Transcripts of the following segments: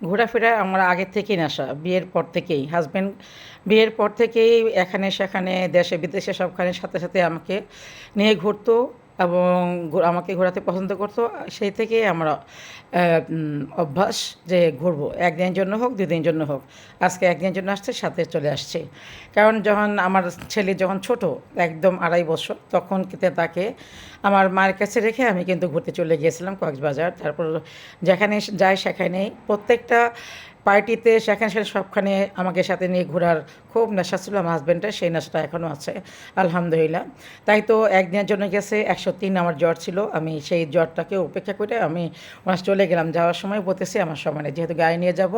ঘোরাফেরা আমার আগের থেকেই নেশা, বিয়ের পর থেকেই। হাজব্যান্ড বিয়ের পর থেকেই এখানে সেখানে দেশে বিদেশে সবখানে সাথে সাথে আমাকে নিয়ে ঘুরতো। এবং আমাকে ঘোরাতে পছন্দ করতো। সেই থেকে আমরা অভ্যাস যে ঘুরবো, একদিনের জন্য হোক দুই দিনের জন্য হোক, আজকে একদিনের জন্য আসছে, সাথে চলে আসছে। কারণ যখন আমার ছেলে যখন ছোট, একদম আড়াই বছর, তখন তাকে আমার মায়ের কাছে রেখে আমি কিন্তু ঘুরতে চলে গিয়েছিলাম কক্সবাজার। তারপর যেখানে যাই সেখানে প্রত্যেকটা পার্টিতে সেখানে সেখানে সবখানে আমাকে সাথে নিয়ে ঘোরার খুব নেশা ছিল, আমার হাজব্যান্ডের সেই নেশাটা এখনও আছে, আলহামদুলিল্লাহ। তাই তো একদিনের জন্য গেছে, একশো তিন আমার জ্বর ছিল, আমি সেই জ্বরটাকে উপেক্ষা করে আমি ওনার চলে গেলাম। যাওয়ার সময় বলতেছি, আমার সময় নেই যেহেতু গাড়ি নিয়ে যাব,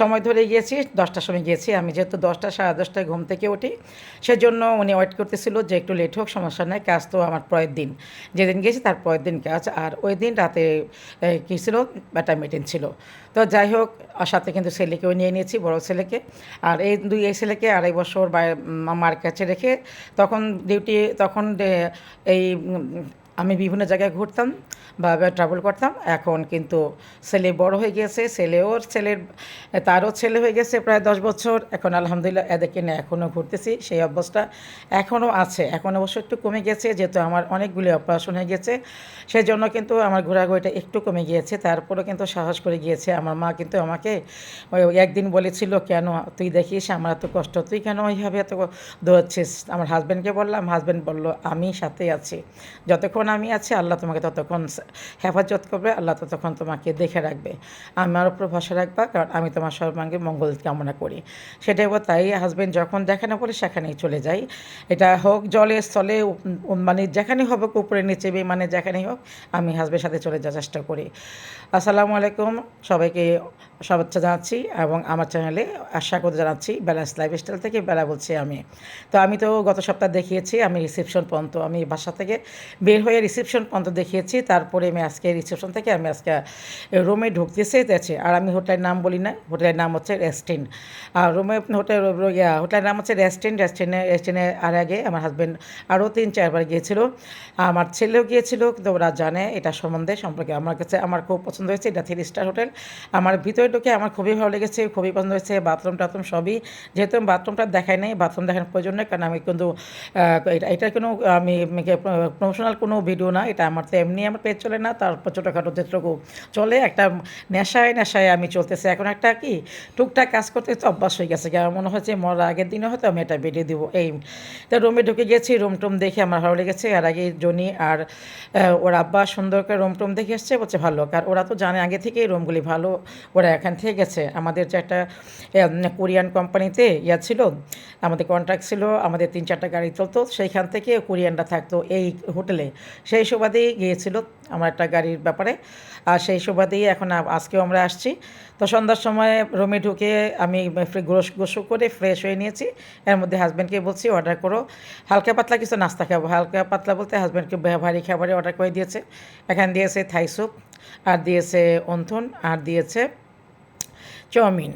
সময় ধরে গিয়েছি, দশটার সময় গিয়েছি, আমি যেহেতু দশটা, সাড়ে দশটায় ঘুম থেকে উঠি, সেজন্য উনি ওয়েট করতেছিল যে একটু লেট হোক, সমস্যা নেই, কাজ তো আমার পরের দিন। যেদিন গেছি তার পরের দিন কাজ, আর ওই দিন রাতে কী ছিল ব্যাটা মিটিং ছিল। তো যাই হোক আর সাথে কিন্তু ছেলেকেও নিয়ে নিয়েছি, বড় ছেলেকে। আর এই দুই, এই ছেলেকে আড়াই বছর মার কাছে রেখে তখন ডিউটি তখন এই আমি বিভিন্ন জায়গায় ঘুরতাম বা ট্রাভেল করতাম। এখন কিন্তু ছেলে বড় হয়ে গিয়েছে, ছেলেও ছেলের, তারও ছেলে হয়ে গেছে প্রায় দশ বছর। এখন আলহামদুলিল্লাহ এদেরকে নিয়ে এখনও ঘুরতেছি, সেই অভ্যাসটা এখনও আছে। এখন অবশ্য একটু কমে গেছে, যেহেতু আমার অনেকগুলি অপারেশন হয়ে গেছে। সেই জন্য কিন্তু আমার ঘোরাঘুরিটা একটু কমে গিয়েছে। তারপরেও কিন্তু সাহস করে গিয়েছে। আমার মা কিন্তু আমাকে ওই একদিন বলেছিল, কেন তুই দেখিস, আমার এত কষ্ট, তুই কেন ওইভাবে এত দৌড়াচ্ছিস? আমার হাজব্যান্ডকে বললাম হাজব্যান্ড বলল, আমি সাথে আছি। যতক্ষণ আমি আছি, আল্লাহ তোমাকে ততক্ষণ হেফাজত করবে, আল্লাহ ততক্ষণ তোমাকে দেখে রাখবে। আমার উপর ভরসা রাখবা, কারণ আমি তোমার সর্বাঙ্গে মঙ্গল কামনা করি। সেটাই বল তাই হাজব্যান্ড যখন যেখানে পড়ে সেখানেই চলে যাই। এটা হোক জলে, স্থলে মানে যেখানে হবে, উপরে, নিচে বে মানে যেখানেই হোক, আমি হাজব্যান্ডের সাথে চলে যাওয়ার চেষ্টা করি। আসসালামু আলাইকুম, সবাইকে শুভেচ্ছা জানাচ্ছি এবং আমার চ্যানেলে আশা স্বাগত জানাচ্ছি বেলাস লাইফস্টাইল থেকে বেলা বলছি আমি। তো আমি তো গত সপ্তাহ দেখিয়েছি, আমি রিসেপশন পর্যন্ত, আমি বাসা থেকে বের হয়ে রিসেপশন পর্যন্ত দেখিয়েছি, তারপরে আমি আজকে রিসেপশন থেকে আমি আজকে রুমে ঢুকতেছে যাচ্ছে আর আমি হোটেলের নাম বলি না হোটেলের নাম হচ্ছে রেস্টেন্ট আর রুমে হোটেল হোটেলের নাম হচ্ছে রেস্টেন্ট রেস্টেন্টে রেস্টেন্টে আর আগে আমার হাজব্যান্ড আরও তিন, চারবার গিয়েছিল। আমার ছেলেও গিয়েছিল কিন্তু ওরা জানে এটা সম্বন্ধে, সম্পর্কে আমার কাছে, আমার খুব পছন্দ হয়েছে, এটা থ্রি স্টার হোটেল আমার ভিতরে ঢুকে আমার খুবই ভালো লেগেছে, খুবই পছন্দ হয়েছে বাথরুম টাথরুম সবই। যেহেতু আমি বাথরুমটা দেখাই নাই বাথরুম দেখানোর প্রয়োজন নেই, কারণ আমি কিন্তু এটা কোনো, আমি প্রমোশনাল কোনো ভিডিও না, এটা আমার তো এমনি আমার পেজ চলে না তারপর ছোটোখাটো যেটুকু চলে, একটা নেশায় নেশায় আমি চলতেছে। এখন একটা কি, টুকটাক কাজ করতে তো অভ্যাস হয়ে গেছে আমার মনে হচ্ছে মরার আগের দিনে হয়তো আমি এটা ভিডিও দিব। এই, তো রুমে ঢুকে গেছি রুম টুম দেখে আমার ভালো লেগেছে, আর আগে জনি আর ওর আব্বা সুন্দর করে রুম টুম দেখে এসছে, বলছে ভালো, কারণ ওরা তো জানে আগে থেকেই রুমগুলি ভালো, ওরা এখান থেকে গেছে। আমাদের যে একটা কোরিয়ান কোম্পানিতে ইয়া ছিল, আমাদের কন্ট্রাক্ট ছিল, আমাদের তিন চারটা গাড়ি চলতো, সেইখান থেকে কোরিয়ানরা থাকতো এই হোটেলে। সেই সুবাদেই গিয়েছিল আমার একটা গাড়ির ব্যাপারে। আর সেই সুবাদেই এখন আজকেও আমরা আসছি। তো সন্ধ্যার সময় রুমে ঢুকে আমি গোস গোসল করে ফ্রেশ হয়ে নিয়েছি। এর মধ্যে হাজব্যান্ডকে বলছি অর্ডার করো। হালকা পাতলা কিছু নাস্তা খাব। হালকা পাতলা বলতে হাজব্যান্ডকে ভারী খাবারে অর্ডার করে দিয়েছে। এখানে দিয়েছে থাই স্যুপ আর দিয়েছে অন্থন, আর দিয়েছে চাউমিন।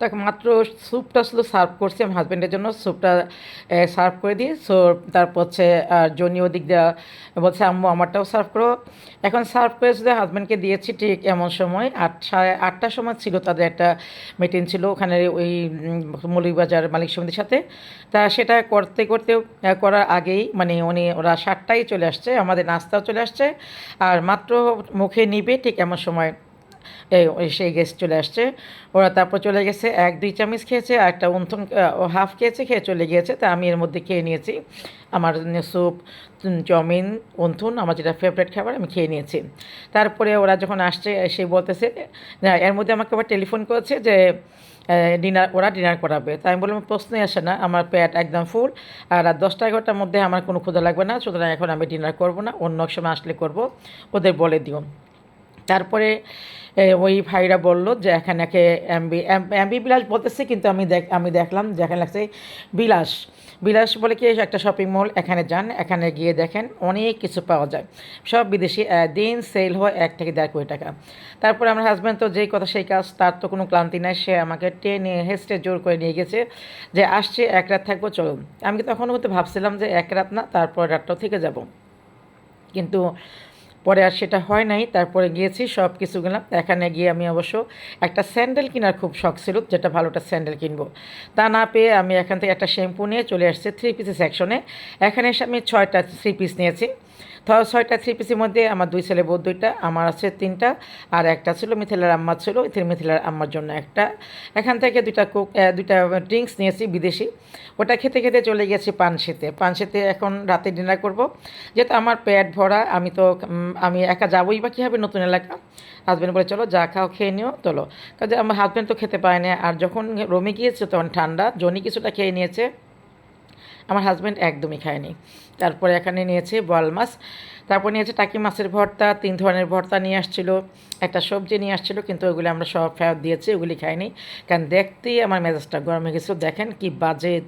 তাকে মাত্র স্যুপটা শুধু সার্ভ করছি আমার হাজব্যান্ডের জন্য। স্যুপটা সার্ভ করে দিই। সো তারপর হচ্ছে আর জনি ওদিক দেওয়া বলছে, আম্মু, আমারটাও সার্ভ করো। এখন সার্ভ করে শুধু হাজব্যান্ডকে দিয়েছি ঠিক এমন সময়। আট সাড়ে আটটার সময় ছিল তাদের একটা মিটিং ছিল ওখানে ওই মৌলিকবাজার মালিক সমিতির সাথে। তা সেটা করতে করতে করার আগেই মানে উনি, ওরা সাতটায় চলে আসছে, আমাদের নাস্তাও চলে আসছে। আর মাত্র মুখে নিবে ঠিক এমন সময়। সেই গেস্ট চলে আসছে। ওরা তারপর চলে গেছে, এক, দুই চামচ খেয়েছে, আর একটা উন্থন হাফ খেয়েছে, খেয়ে চলে গিয়েছে। তা আমি এর মধ্যে খেয়ে নিয়েছি। আমার স্যুপ চাউমিন উন্থুন আমার যেটা ফেভারিট খাবার, আমি খেয়ে নিয়েছি। তারপরে ওরা যখন আসছে সে বলতেছে এর মধ্যে আমাকে আবার টেলিফোন করেছে যে ডিনার ওরা ডিনার করাবে। তাই আমি বললাম, প্রশ্নই আসে না, আমার পেট একদম ফুল, আর রাত দশটা এগারোটার মধ্যে আমার কোনো ক্ষুধা লাগবে না, সুতরাং এখন আমি ডিনার করব না, অন্য সময় আসলে করব। ওদের বলে দিও। তারপরে ওই ভাইরা বলল যে এখানে একে এমবি এমবি বিলাস বলতেছে, কিন্তু আমি দেখ, আমি দেখলাম যে এখানে লাগছে বিলাস। বিলাস বলে কি, একটা শপিং মল এখানে যান, এখানে গিয়ে দেখেন অনেক কিছু পাওয়া যায়। সব বিদেশি দিন সেল হয় এক থেকে দেড় কোটি টাকা। তারপরে আমার হাজব্যান্ড তো যেই কথা সেই কাজ, তার তো কোনো ক্লান্তি নাই, সে আমাকে টেনে হেস্টে জোর করে নিয়ে গেছে যে আসছে, এক রাত থাকব, চলুন। আমি তখন হতে ভাবছিলাম যে এক রাত না তারপর রাতটাও থেকে যাব। কিন্তু পরে আর সেটা হয় নাই, তারপরে গিয়েছি সব কিছু গেলাম। এখানে গিয়ে আমি অবশ্য একটা স্যান্ডেল কেনার খুব শখ ছিল, যেটা ভালোটা স্যান্ডেল কিনবো। তা না পেয়ে আমি এখান থেকে একটা শ্যাম্পু নিয়ে চলে আসছি থ্রি পিসের সেকশনে এখানে এসে আমি ছয়টা থ্রি পিস নিয়েছি। ধরো ছয়টা থ্রি পিসের মধ্যে আমার দুই ছেলে বোধ দুইটা, আমার আছে তিনটা, আর একটা ছিল মিথিলার আম্মার ছিল মিথিলার আম্মার জন্য একটা। এখান থেকে দুইটা কোক দুইটা ড্রিঙ্কস নিয়েছি বিদেশি। ওটা খেতে খেতে চলে গেছি পানশিতে পানশিতে এখন রাতে ডিনার করব। যেহেতু আমার পেট ভরা, আমি তো আমি একা যাবোই বা কী হবে নতুন এলাকা? হাজব্যান্ড বলে, চলো যা খাও, খেয়ে নিও চলো কাজে আমার হাজব্যান্ড তো খেতে পায় না। আর যখন রোমে গিয়েছে তখন ঠান্ডা, জনি কিছুটা খেয়ে নিয়েছে। আমার হাজব্যান্ড একদমই খায়নি। তারপরে এখানে নিয়েছে বল মাছ। তারপর নিয়েছে টাকি মাছের ভর্তা, তিন ধরনের ভর্তা নিয়ে আসছিল। একটা সবজি নিয়ে আসছিল, কিন্তু ওগুলি আমরা সব ফেরত দিয়েছি, ওগুলি খাইনি। কারণ দেখতেই আমার মেজাজটা গরম হয়ে গেছিল। দেখেন কি বাজেট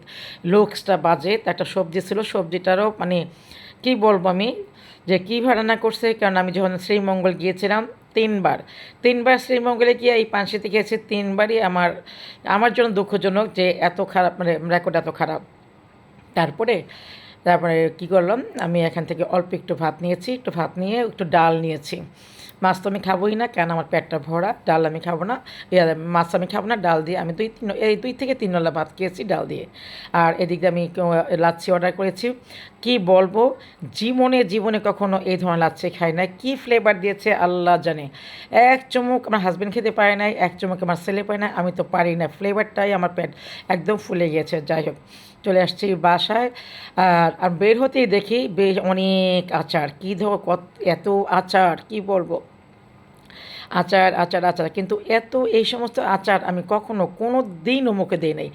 লুকসটা বাজেট একটা সবজি ছিল, সবজিটারও মানে কি বলব আমি, যে কী রান্না করছে? কারণ আমি যখন শ্রীমঙ্গল গিয়েছিলাম তিনবার। তিনবার শ্রীমঙ্গলে গিয়ে এই পানসিতে গিয়েছে তিনবারই আমার আমার জন্য দুঃখজনক যে এত খারাপ মানে রেকর্ড এত খারাপ। তারপরে তারপরে কি করলাম, আমি এখান থেকে অল্প একটু ভাত নিয়েছি, একটু ভাত নিয়ে একটু ডাল নিয়েছি। মাছ তো আমি খাবোই না, কেন আমার পেটটা ভরা, ডাল আমি খাব না। মাছ আমি খাব না, ডাল দিয়ে আমি দুই তিন, এই দুই থেকে তিন নলা ভাত খেয়েছি ডাল দিয়ে। আর এদিকে আমি লাচ্ছি অর্ডার করেছি। কি বলব, জীবনে জীবনে কখনো এই ধরনের লাচ্ছি খাই না কি ফ্লেভার দিয়েছে, আল্লাহ জানে। এক চুমুক আমার হাজব্যান্ড খেতে পারে নাই, এক চুমুক আমার ছেলে পায় না আমি তো পারি না। ফ্লেভারটাই আমার পেট একদম ফুলে গিয়েছে, যাই হোক। চলে আসছি বাসায়, আর আর বের হতেই দেখি বেশ অনেক আচার। কী ধর কত, এত আচার, কি বলব? আচার আচার আচার। কিন্তু এত এই সমস্ত আচার আমি কখনো কোনো দিনও মুখে দিই নাই।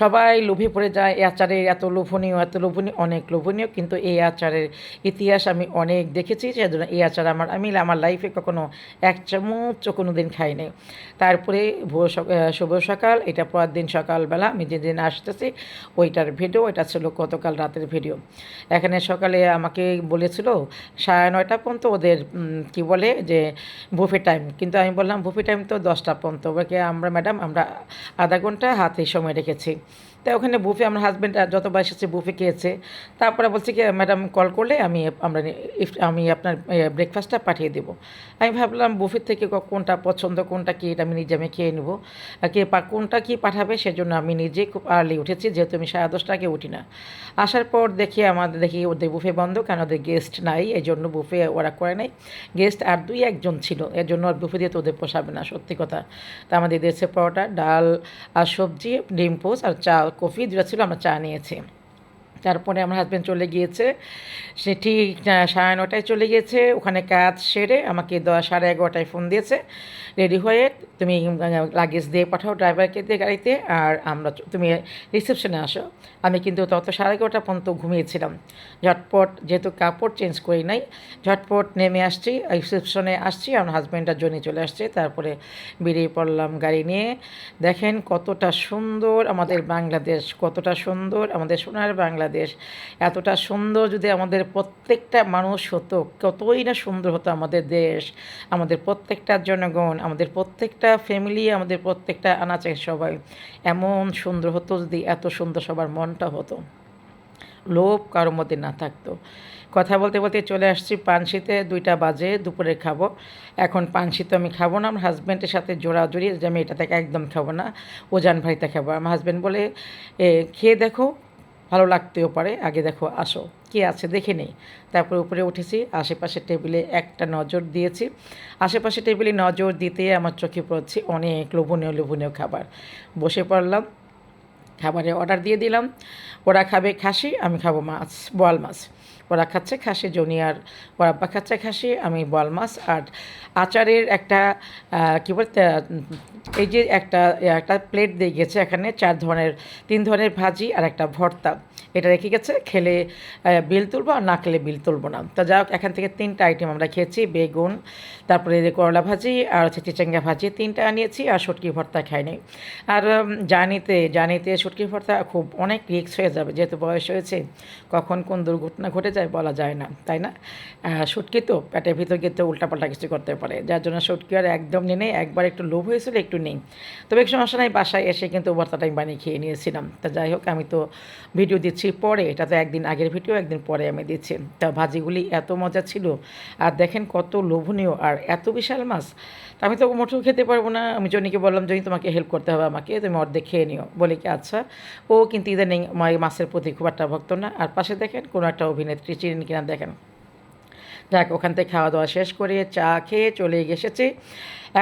সবাই লোভে পড়ে যায় এই আচারের এত লোভনীয় এত লোভনীয়, অনেক লোভনীয়। কিন্তু এই আচারের ইতিহাস আমি অনেক দেখেছি, সেজন্য এই আচার আমার, আমি আমার লাইফে কখনো এক চামচ কোনো দিন খাই নাই। তারপরে ভোর শুভ সকাল, এটা পরের দিন সকালবেলা আমি যেদিন আসতেছি, ওইটার ভিডিও এটা ছিল গতকাল রাতের ভিডিও এখানে সকালে আমাকে বলেছিল, সাড়ে নয়টা পর্যন্ত ওদের কি বলে যে বুফে টাইম কিন্তু আমি বললাম বুফি টাইম তো দশটা পর্যন্ত। ওকে আমরা ম্যাডাম আমরা আধা ঘণ্টা হাতে সময় রেখেছি। তো ওখানে বুফে, আমার হাজব্যান্ড যতবার এসেছে বুফে খেয়েছে। তারপরে বলছে কি ম্যাডাম কল করলে আমি আমরা আমি আপনার ব্রেকফাস্টটা পাঠিয়ে দেবো। আমি ভাবলাম বুফের থেকে কোনটা পছন্দ, কোনটা কি, এটা আমি নিজে, আমি খেয়ে নেব। কে কোনটা কী পাঠাবে সেজন্য আমি নিজে খুব আর্লি উঠেছি, যেহেতু আমি সাড়ে দশটাকে উঠি না। আসার পর দেখি আমাদের, দেখি ওদের বুফে বন্ধ কেন ওদের গেস্ট নাই এই জন্য বুফে ওরা করে নাই। গেস্ট আর দুই একজন ছিল এর জন্য আর বুফে দিয়ে তো ওদের পোষাবে না, সত্যি কথা। তা আমাদের দিয়েছে পরোটা, ডাল আর সবজি, ডিম পোস আর চা কফি দুটা ছিল আমরা চা নিয়েছি। তারপরে আমার হাজব্যান্ড চলে গিয়েছে। সে ঠিক সাড়ে নটায় চলে গিয়েছে। ওখানে কাজ সেরে আমাকে দশ, সাড়ে এগারোটায় ফোন দিয়েছে। রেডি হয়ে তুমি লাগেজ দিয়ে পাঠাও ড্রাইভারকে দিয়ে গাড়িতে। আর আমরা তুমি রিসেপশনে আসো। আমি কিন্তু তত সাড়ে এগারোটা পর্যন্ত ঘুমিয়েছিলাম। ঝটপট, যেহেতু কাপড় চেঞ্জ করি নাই, ঝটপট নেমে আসছি। রিসেপশনে আসছি। আমার হাজব্যান্ডটার জন্য চলে আসছে। তারপরে বেরিয়ে পড়লাম গাড়ি নিয়ে। দেখেন কতটা সুন্দর আমাদের বাংলাদেশ, কতটা সুন্দর আমাদের সোনার বাংলাদেশ। এতটা সুন্দর যদি আমাদের প্রত্যেকটা মানুষ হতো, কতই না সুন্দর হতো আমাদের দেশ, আমাদের প্রত্যেকটা জনগণ, আমাদের প্রত্যেকটা ফ্যামিলি আমাদের প্রত্যেকটা আনাচে সবাই এমন সুন্দর হতো যদি এত সুন্দর সবার মনটা হতো। লোভ কারোর মধ্যে না থাকতো। কথা বলতে বলতে চলে আসছি পানশিতে, দুইটা বাজে, দুপুরে খাব। এখন পানশি তো আমি খাব না, আমার হাজব্যান্ডের সাথে জোড়াজুড়ি, যে আমি এটা থেকে একদম খাব না, ওজান ভাইতে খাব। আমার হাজব্যান্ড বলে খেয়ে দেখো ভালো লাগতেও পারে। আগে দেখো, আসো। কি আছে দেখে নেই। তারপরে উপরে উঠেছি আশেপাশে টেবিলে একটা নজর দিয়েছি। আশেপাশে টেবিলে নজর দিতে আমার চোখে পড়ছে অনেক লোভনীয় লোভনীয় খাবার। বসে পড়লাম খাবারে অর্ডার দিয়ে দিলাম। ওরা খাবে খাসি, আমি খাব মাছ, বোয়াল মাছ। ওরা খাচ্ছে খাসি জুনিয়র ওরা আব্বা খাচ্ছে খাসি, আমি বোয়াল মাছ। আর আচারের একটা কী বলতে, এই যে একটা একটা প্লেট দিয়ে গেছে এখানে চার ধরনের, তিন ধরনের ভাজি আর একটা ভর্তা। এটা রেখে গেছে, খেলে বিল তুলবো আর না খেলে বিল তুলবো না। তো যাই হোক, এখান থেকে তিনটা আইটেম আমরা খেয়েছি, বেগুন, তারপরে যে করলা ভাজি আর হচ্ছে চিচিঙ্গা ভাজি, তিনটা আনিয়েছি আর শুটকি ভর্তা খাইনি। আর জানিতে জানিতে শুটকি ভর্তা খুব অনেক রিক্স হয়ে যাবে, যেহেতু বয়স হয়েছে, কখন কোন দুর্ঘটনা ঘটে যায় বলা যায় না, তাই না? শুটকি তো পেটের ভিতর কিন্তু উল্টাপাল্টা কিছু করতে পারে। যার জন্য শুটকি আর একদম নেই একবার একটু লোভ হয়েছিল, একটু নেই। তবে এক সমস্যা নাই, বাসায় এসে কিন্তু ভর্তাটা আমি বানিয়ে খেয়ে নিয়েছিলাম। তা যাই হোক, আমি তো ভিডিও দিচ্ছি পরে, এটা তো একদিন আগের ভিডিও, একদিন পরে আমি দিচ্ছি। তা ভাজিগুলি এত মজা ছিল, আর দেখেন কত লোভনীয় আর এত বিশাল মাছ। তা আমি তো মোটেও খেতে পারব না। আমি জনিকে বললাম, জনি, তোমাকে হেল্প করতে হবে আমাকে, তুমি অর্ধেক খেয়ে নিও। বলে কি আচ্ছা। ও কিন্তু ইদানিং মাছের প্রতি খুব একটা ভক্ত না। আর পাশে দেখেন কোনো একটা অভিনেত্রী চিনেন কিনা দেখেন। যাক, ওখান থেকে খাওয়া দাওয়া শেষ করে চা খেয়ে চলে এসেছি।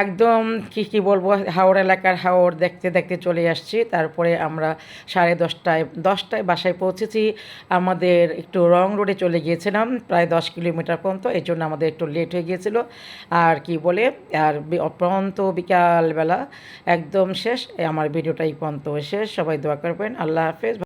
একদম কি কি বলব, হাওড় এলাকার হাওড় দেখতে দেখতে চলে আসছি। তারপরে আমরা সাড়ে দশটায় দশটায় বাসায় পৌঁছেছি। আমাদের একটু রং রোডে চলে গিয়েছিলাম, প্রায় দশ কিলোমিটার পর্যন্ত। এই জন্য আমাদের একটু লেট হয়ে গিয়েছিল। আর কি বলে, আর অপরন্ত বিকালবেলা, একদম শেষ। আমার ভিডিওটা এই পর্যন্ত শেষ। সবাই দোয়া করবেন। আল্লাহ হাফেজ।